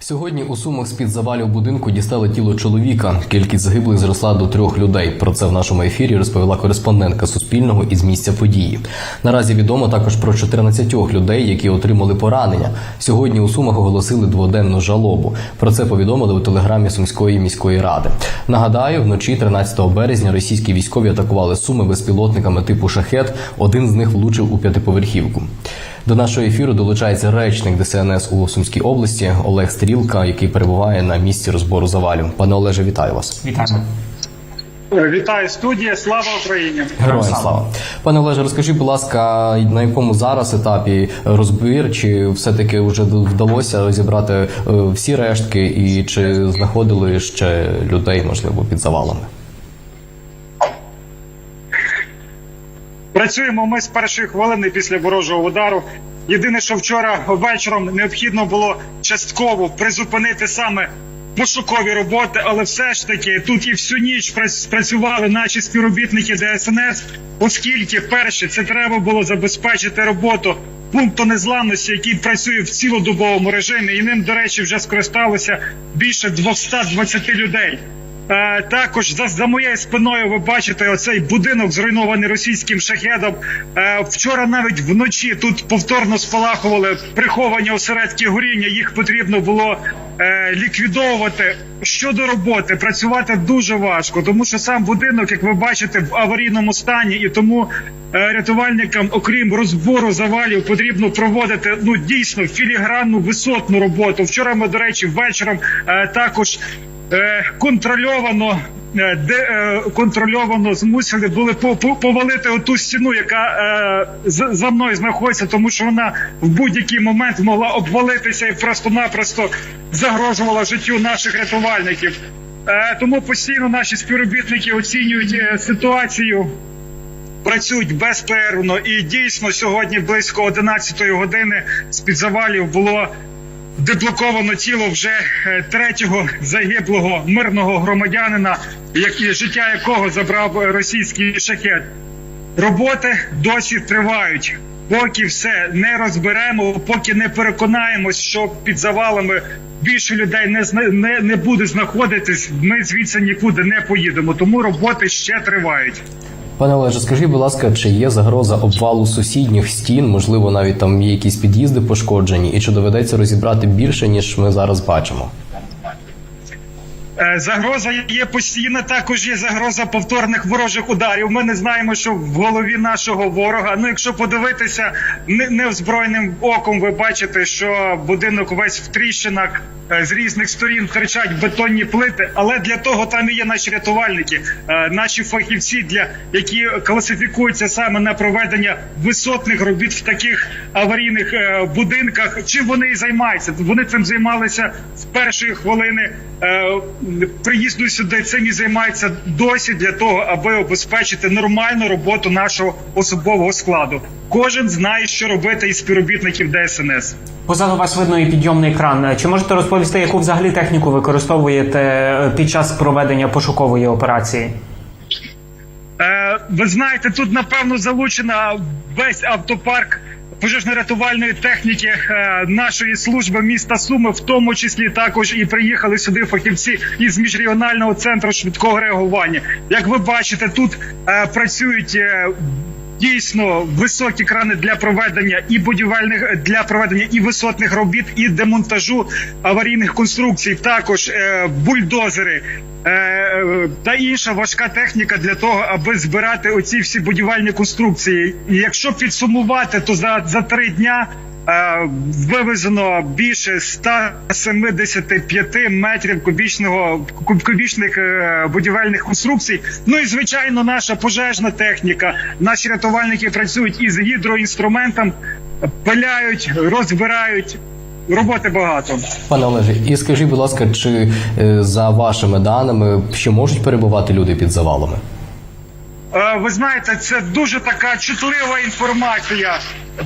Сьогодні у сумах з-під завалів будинку дістали тіло чоловіка. Кількість загиблих зросла до трьох людей. Про це в нашому ефірі розповіла кореспондентка Суспільного із місця події. Наразі відомо також про 14 людей, які отримали поранення. Сьогодні у сумах оголосили дводенну жалобу. Про це повідомили у телеграмі Сумської міської ради. Нагадаю, вночі 13 березня російські військові атакували суми безпілотниками типу шахет. Один з них влучив у п'ятиповерхівку. До нашого ефіру долучається речник ДСНС у Сумській області Олег Стрілка, який перебуває на місці розбору завалів. Пане Олеже, вітаю вас. Вітаємо. Вітаю студія, слава Україні! Героям слава. слава. Пане Олеже, розкажіть, будь ласка, на якому зараз етапі розбір, чи все-таки вже вдалося розібрати е, всі рештки, і чи знаходили ще людей, можливо, під завалами? Працюємо ми з першої хвилини після ворожого удару. Єдине, що вчора вечором необхідно було частково призупинити саме пошукові роботи, але все ж таки тут і всю ніч прац- працювали наші співробітники ДСНС, оскільки перше це треба було забезпечити роботу пункту незламності, який працює в цілодобовому режимі, і ним, до речі, вже скористалося більше 220 людей. Е, також за, за моєю спиною ви бачите оцей будинок зруйнований російським шахедом. Е, вчора навіть вночі тут повторно спалахували приховані осередки горіння. Їх потрібно було е, ліквідовувати. Щодо роботи, працювати дуже важко, тому що сам будинок, як ви бачите, в аварійному стані, і тому рятувальникам, окрім розбору завалів, потрібно проводити ну дійсно філігранну висотну роботу. Вчора ми, до речі, вечором також контрольовано. е, Де е, контрольовано змусили були по- по- повалити оту стіну, яка е, за мною знаходиться, тому що вона в будь-який момент могла обвалитися і просто-напросто загрожувала життю наших рятувальників. Е, тому постійно наші співробітники оцінюють е, ситуацію працюють безперервно. І дійсно сьогодні близько 11 години з під завалів було деблоковано тіло вже е, третього загиблого мирного громадянина, як- життя якого забрав е, російський шахет. Роботи досі тривають. Поки все не розберемо, поки не переконаємось, що під завалами більше людей не не, не буде знаходитись, ми звідси нікуди не поїдемо. Тому роботи ще тривають. Пане Олеже, скажіть, будь ласка, чи є загроза обвалу сусідніх стін? Можливо, навіть там є якісь під'їзди пошкоджені, і чи доведеться розібрати більше ніж ми зараз бачимо? Е, Загроза є постійна. Також є загроза повторних ворожих ударів. Ми не знаємо, що в голові нашого ворога. Ну, якщо подивитися не- неозброєним оком, ви бачите, що будинок весь в тріщинах. е, З різних сторін тричать бетонні плити, але для того там і є наші рятувальники, е, наші фахівці, для які класифікуються саме на проведення висотних робіт в таких аварійних будинках. Чим вони і займаються? Вони цим займалися з першої хвилини приїзду сюди. Цим і займаються досі для того, аби обезпечити нормальну роботу нашого особового складу. Кожен знає, що робити із співробітників ДСНС. Позаду вас видно і підйомний кран. Чи можете розповісти, яку взагалі техніку використовуєте е, під час проведення пошукової операції? Е, ви знаєте, тут напевно залучена весь автопарк пожежно-рятувальної техніки е, нашої служби міста Суми, в тому числі також і приїхали сюди фахівці із міжрегіонального центру швидкого реагування. Як ви бачите, тут е, працюють. Е, Дійсно високі крани для проведення і будівельних для проведення і висотних робіт, і демонтажу аварійних конструкцій. Також е, бульдозери е, е, та інша важка техніка для того, аби збирати оці всі будівельні конструкції. І якщо підсумувати, то за, за три дня. Е, Вивезено більше 175 метрів кубічного куб- кубічних е, будівельних конструкцій. Ну і звичайно, наша пожежна техніка. Наші рятувальники працюють із гідроінструментом, пиляють, розбирають. Роботи багато. Пане Олеже, і скажіть, будь ласка, чи е, за вашими даними ще можуть перебувати люди під завалами? Е, Ви знаєте, це дуже така чутлива інформація.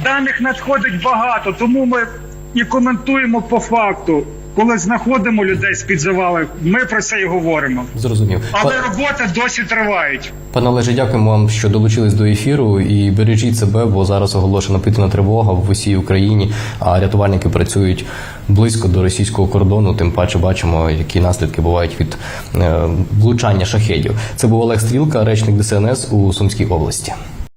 Даних надходить багато, тому ми і коментуємо по факту. Коли знаходимо людей з під завалів, ми про це і говоримо. Зрозумів. Але Па- роботи досі тривають. Пане Олеже, дякуємо вам, що долучились до ефіру і бережіть себе, бо зараз оголошена повітряна тривога в усій Україні. А рятувальники працюють близько до російського кордону. Тим паче бачимо, які наслідки бувають від е, влучання шахедів. Це був Олег Стрілка, речник ДСНС у Сумській області.